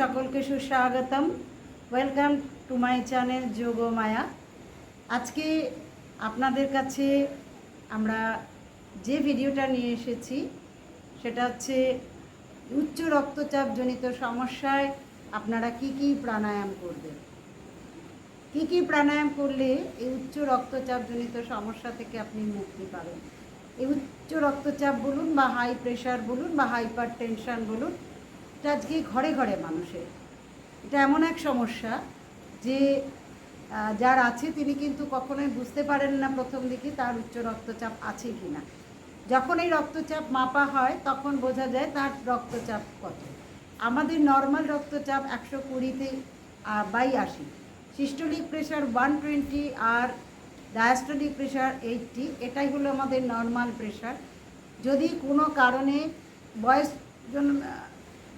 সকলকে সুস্বাগতম। Welcome to my channel যোগ মায়া আজকে আপনাদের কাছে আমরা যে ভিডিওটা নিয়ে এসেছি, সেটা হচ্ছে উচ্চ রক্তচাপজনিত সমস্যায় আপনারা কি কি প্রাণায়াম করবেন? কি কি প্রাণায়াম করলে এই উচ্চ রক্তচাপজনিত সমস্যা থেকে আপনি মুক্তি পাবেন? এই উচ্চ রক্তচাপ বলুন বা হাই প্রেশার বলুন বা হাইপার টেনশন বলুন এটা আজকে ঘরে ঘরে মানুষের। এটা এমন এক সমস্যা যে যার আছে তিনি কিন্তু কখনোই বুঝতে পারেন না প্রথম দিকে তার উচ্চ রক্তচাপ আছে কি না যখন এই রক্তচাপ মাপা হয়, তখন বোঝা যায় তার রক্তচাপ কত। আমাদের নর্মাল রক্তচাপ একশো কুড়িতে বাই আশি। সিস্টোলিক প্রেশার ওয়ান টোয়েন্টি আর ডায়াস্টোলিক প্রেশার এইটটি এটাই হলো আমাদের নর্মাল প্রেশার যদি কোনো কারণে বয়স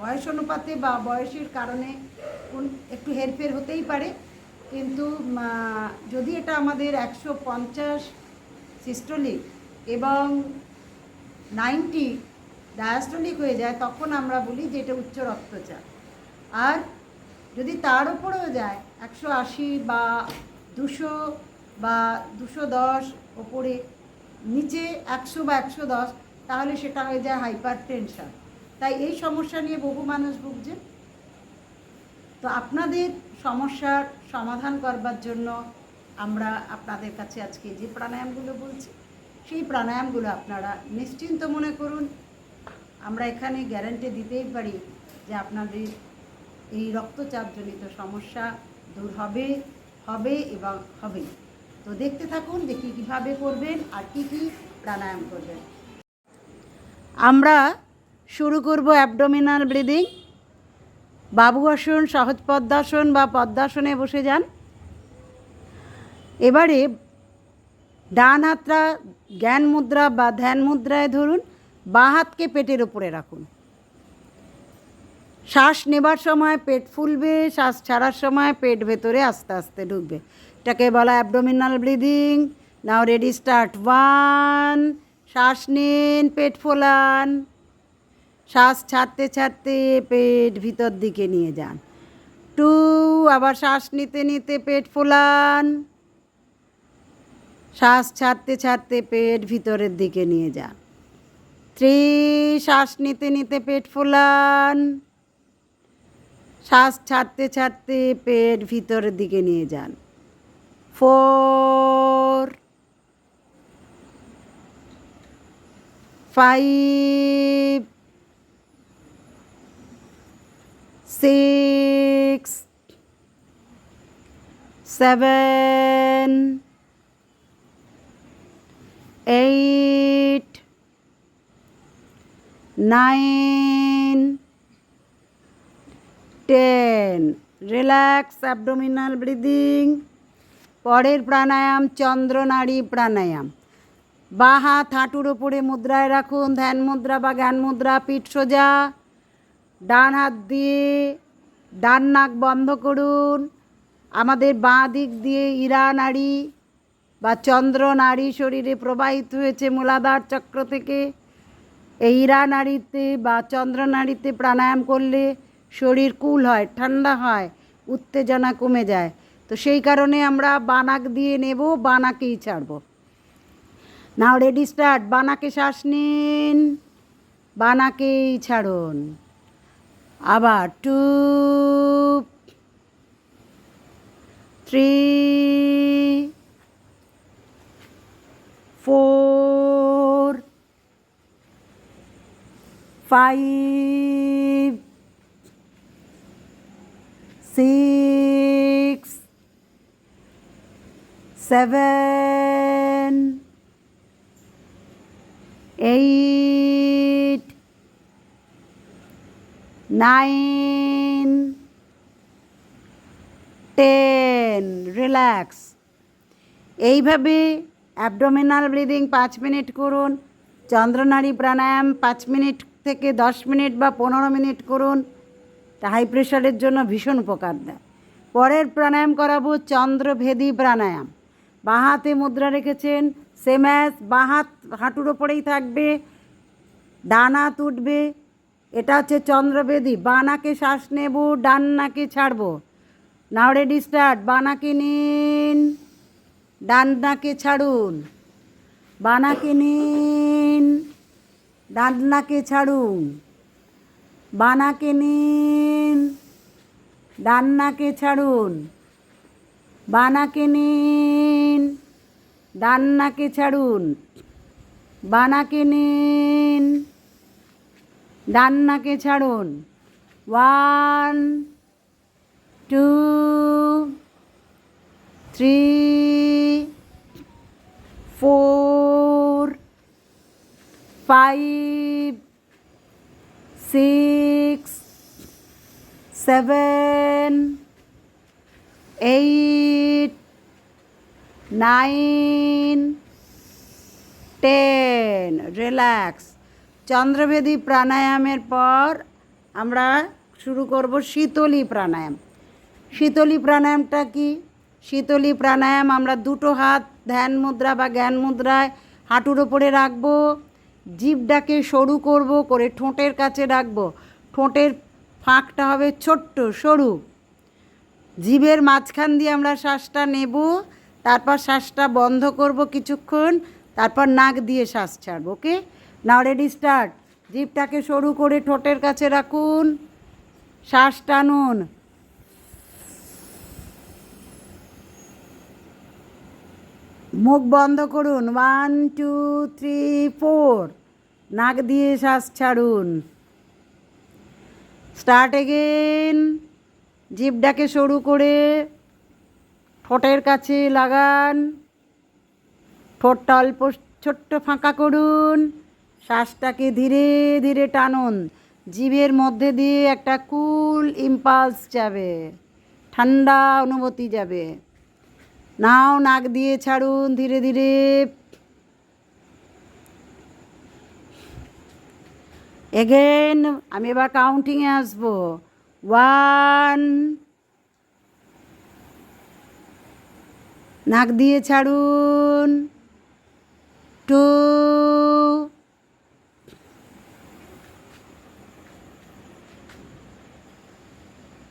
বয়স অনুপাতে বা বয়সের কারণে কোন একটু হেরফের হতেই পারে। কিন্তু যদি এটা আমাদের একশো পঞ্চাশ সিস্টোলিক এবং নাইনটি ডায়াস্টোলিক হয়ে যায়, তখন আমরা বলি যে এটা উচ্চ রক্তচাপ। আর যদি তার উপরেও যায়, একশো আশি বা দুশো বা দুশো দশ ওপরে, নিচে একশো বা একশো দশ, তাহলে সেটা হয়ে যায় হাইপার টেনশন তাই এই সমস্যা নিয়ে বহু মানুষ ভুগছে। তো আপনাদের সমস্যার সমাধান করবার জন্য আমরা আপনাদের কাছে আজকে যে প্রাণায়ামগুলো বলছি, সেই প্রাণায়ামগুলো আপনারা নিশ্চিন্ত মনে করুন। আমরা এখানে গ্যারান্টি দিতেই পারি যে আপনাদের এই রক্তচাপজনিত সমস্যা দূর হবে হবে এবং হবে। তো দেখতে থাকুন যে কী কীভাবে করবেন আর কী কী প্রাণায়াম করবেন। আমরা শুরু করব অ্যাবডোমিনাল ব্রিদিং বাবু আসন, সহজ পদ্মাসন বা পদ্মাসনে বসে যান। এবারে ডান হাতটা জ্ঞান মুদ্রা বা ধ্যান মুদ্রায় ধরুন, বাঁ হাতকে পেটের ওপরে রাখুন। শ্বাস নেবার সময় পেট ফুলবে, শ্বাস ছাড়ার সময় পেট ভেতরে আস্তে আস্তে ঢুকবে। এটাকে বলা abdominal breathing now ready start one শ্বাস নিন, পেট ফোলান। শ্বাস ছাড়তে ছাড়তে পেট ভিতর দিকে নিয়ে যান। টু, আবার শ্বাস নিতে নিতে পেট ফোলান। শ্বাস ছাড়তে ছাড়তে পেট ভিতরের দিকে নিয়ে যান। থ্রি, শ্বাস নিতে নিতে পেট ফোলান। শ্বাস ছাড়তে ছাড়তে পেট ভিতরের দিকে নিয়ে যান। Four, five six seven eight nine ten relax abdominal breathing পরের প্রাণায়াম চন্দ্রনাড়ী প্রাণায়াম। বাঁ হাত হাঁটুর ওপরে মুদ্রায় রাখুন, ধ্যান মুদ্রা বা জ্ঞান মুদ্রা, পিঠ সোজা। ডান হাত দিয়ে ডান নাক বন্ধ করুন। আমাদের বাঁ দিক দিয়ে ইরা নাড়ি বা চন্দ্র নাড়ি শরীরে প্রবাহিত হয়েছে মূলাধার চক্র থেকে। এই ইরা নাড়িতে বা চন্দ্র নাড়িতে প্রাণায়াম করলে শরীর কুল হয়, ঠান্ডা হয়, উত্তেজনা কমে যায়। তো সেই কারণে আমরা বানাক দিয়ে নেব বানাকেই ছাড়বো। নাও রেডি স্টার্ট বানাকে শ্বাস নিন বানাকেই ছাড়ুন। আবার two three four five six seven eight nine, ten, relax. এইভাবে অ্যাবডোমিনাল ব্রিদিং পাঁচ মিনিট করুন চন্দ্রনাড়ী প্রাণায়াম পাঁচ মিনিট থেকে দশ মিনিট বা পনেরো মিনিট করুন হাই প্রেশারের জন্য ভীষণ উপকার দেয়। পরের প্রাণায়াম করাবো চন্দ্রভেদী প্রাণায়াম। বাঁ হাতে মুদ্রা রেখেছেন, সেম অ্যাজ বাঁ হাত হাঁটুর ওপরেই থাকবে, ডান উঠবে এটা হচ্ছে চন্দ্রবেদী। বানাকে শ্বাস নেব ডান নাকে ছাড়বো। নাও রেডি স্টার্ট বানাকে নিন ডান নাকে ছাড়ুন। বানাকে নিন ডান নাকে ছাড়ুন। বানাকে নিন ডান নাকে ছাড়ুন। বানাকে নিন ডান নাকে ছাড়ুন। বানাকে নিন ডান নাকে ছাড়ুন। One two three four five six seven eight nine ten. Relax. চন্দ্রভেদী প্রাণায়ামের পর আমরা শুরু করব শীতলী প্রাণায়াম। শীতলী প্রাণায়ামটা কি? শীতলী প্রাণায়াম আমরা দুটো হাত ধ্যান মুদ্রা বা জ্ঞান মুদ্রায় হাঁটুর ওপরে রাখব, জিভটাকে সরু করব, করে ঠোঁটের কাছে রাখব। ঠোঁটের ফাঁকটা হবে ছোট্ট, সরু। জিভের মাঝখান দিয়ে আমরা শ্বাসটা নেব, তারপর শ্বাসটা বন্ধ করব কিছুক্ষণ, তারপর নাক দিয়ে শ্বাস ছাড়ব, ওকে? নাও রেডি স্টার্ট জিভটাকে সরু করে ঠোঁটের কাছে রাখুন। শ্বাস টানুন। মুখ বন্ধ করুন। ওয়ান টু থ্রি ফোর নাক দিয়ে শ্বাস ছাড়ুন। স্টার্ট এগেন জিভটাকে সরু করে ঠোঁটের কাছে লাগান। ঠোঁটটা অল্প ছোট্ট ফাঁকা করুন। শ্বাসটাকে ধীরে ধীরে টানুন। জিভের মধ্যে দিয়ে একটা কুল ইম্পালস যাবে। ঠান্ডা অনুভূতি যাবে। নাও নাক দিয়ে ছাড়ুন ধীরে ধীরে। এগেন আমি এবার কাউন্টিংয়ে আসব। ওয়ান নাক দিয়ে ছাড়ুন। Two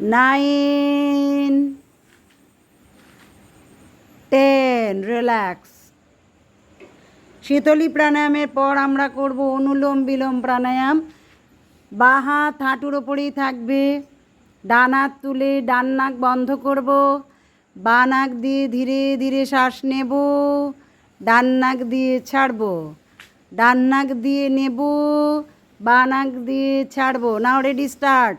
nine, ten relax Sheetali প্রাণায়ামের পর আমরা করব অনুলোম বিলোম প্রাণায়াম। বা হাত হাঁটুর ওপরেই থাকবে। ডান তুলে ডান নাক বন্ধ করব। বা নাক দিয়ে ধীরে ধীরে শ্বাস নেব। ডান নাক দিয়ে ছাড়ব। ডান নাক দিয়ে নেব। বা নাক দিয়ে ছাড়বো। Now ready start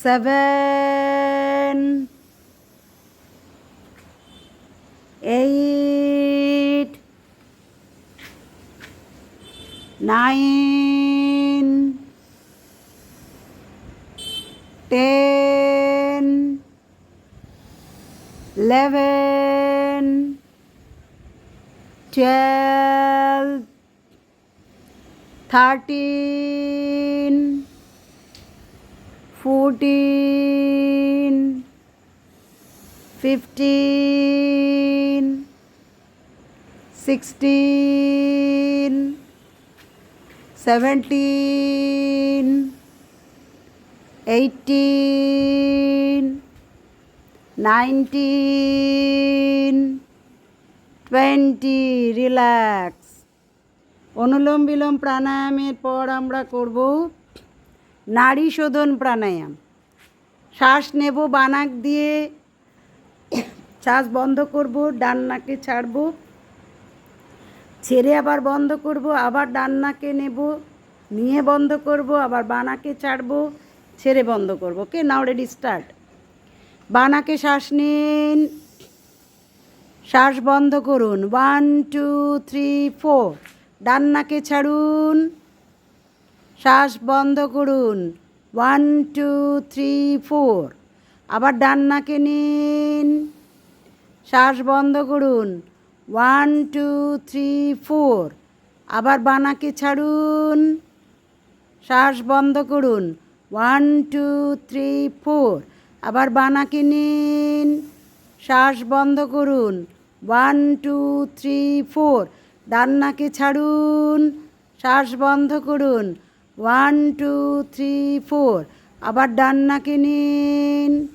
Seven, eight, nine, ten, eleven, twelve, thirteen, fourteen, fifteen, sixteen, seventeen, eighteen, nineteen, twenty relax অনুলোম বিলোম প্রাণায়ামের পর আমরা করব নারী শোধন প্রাণায়াম। শ্বাস নেব, বানাক দিয়ে শ্বাস বন্ধ করব, ডান নাকে ছাড়বো। ছেড়ে আবার বন্ধ করব, আবার ডান নাকে নেব। নিয়ে বন্ধ করব, আবার বানাকে ছাড়বো। ছেড়ে বন্ধ করব। ওকে, নাও রেডি, স্টার্ট। বানাকে শ্বাস নিন। শ্বাস বন্ধ করুন। One, two, three, four. ডান নাকে ছাড়ুন। শ্বাস বন্ধ করুন। ওয়ান টু থ্রি ফোর আবার ডান নাকে নিন। শ্বাস বন্ধ করুন। ওয়ান টু থ্রি ফোর আবার বানাকে ছাড়ুন। শ্বাস বন্ধ করুন। ওয়ান টু থ্রি ফোর আবার বানাকে নিন। শ্বাস বন্ধ করুন। ওয়ান টু থ্রি ফোর ডান নাকে ছাড়ুন। শ্বাস বন্ধ করুন। One, two, three, four. আবার ডান নাকে নিন।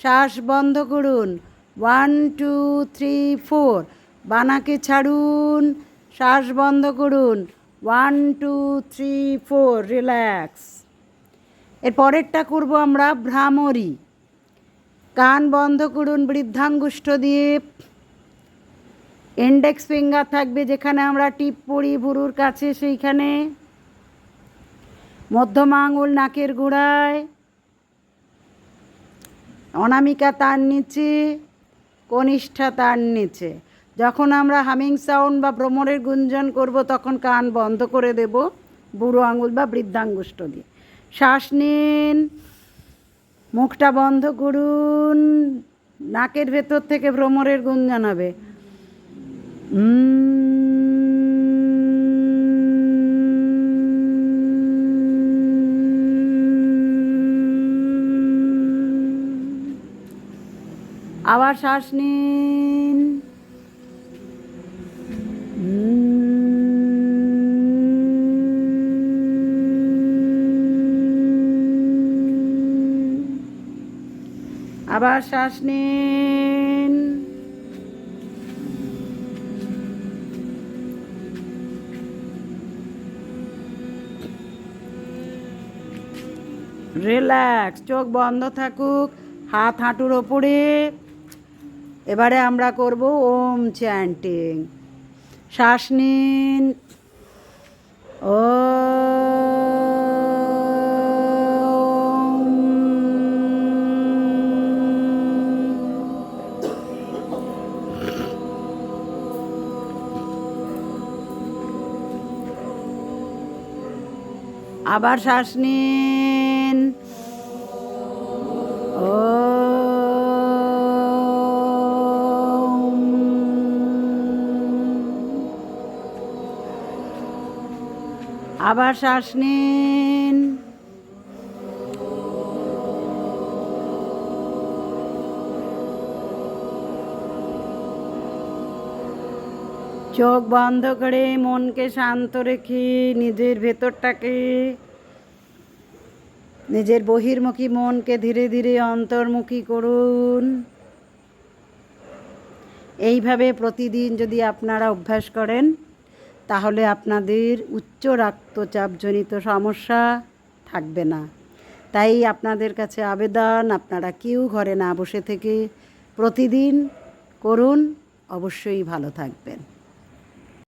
শ্বাস বন্ধ করুন। One, two, three, four. বানাকে ছাড়ুন। শ্বাস বন্ধ করুন। One, two, three, four, relax. এর পরেরটা করব আমরা ভ্রামরি। কান বন্ধ করুন বৃদ্ধাঙ্গুষ্ঠ দিয়ে। ইন্ডেক্স ফিঙ্গার থাকবে যেখানে আমরা টিপ পড়ি বুড়ুর কাছে সেইখানে। মধ্যমা আঙুল নাকের গোড়ায়। অনামিকা তার নিচে, কনিষ্ঠা তার নিচে। যখন আমরা হামিং সাউন্ড বা ভ্রমণের গুঞ্জন করব, তখন কান বন্ধ করে দেব বুড়ো আঙুল বা বৃদ্ধাঙ্গুষ্ঠ দিয়ে। শ্বাস নিন, মুখটা বন্ধ করুন, নাকের ভেতর থেকে ভ্রমরের গুঞ্জন হবে। আবার শ্বাস নিন। আবার শ্বাস নিন। রিল্যাক্স চোখ বন্ধ থাকুক হাত হাঁটুর ওপরে। এবারে আমরা করব ওম চ্যান্টিং। শ্বাস নিন। ও আবার শ্বাস নিন। আবার শ্বাস নিন। চোখ বন্ধ করে মনকে শান্ত রেখে নিজের ভেতরটাকে, নিজের বহির্মুখী মনকে ধীরে ধীরে অন্তর্মুখী করুন। এইভাবে প্রতিদিন যদি আপনারা অভ্যাস করেন তাহলে আপনাদের উচ্চ রক্তচাপজনিত সমস্যা থাকবে না। তাই আপনাদের কাছে আবেদন, আপনারা কেউ ঘরে না বসে থেকে প্রতিদিন করুন, অবশ্যই ভালো থাকবেন।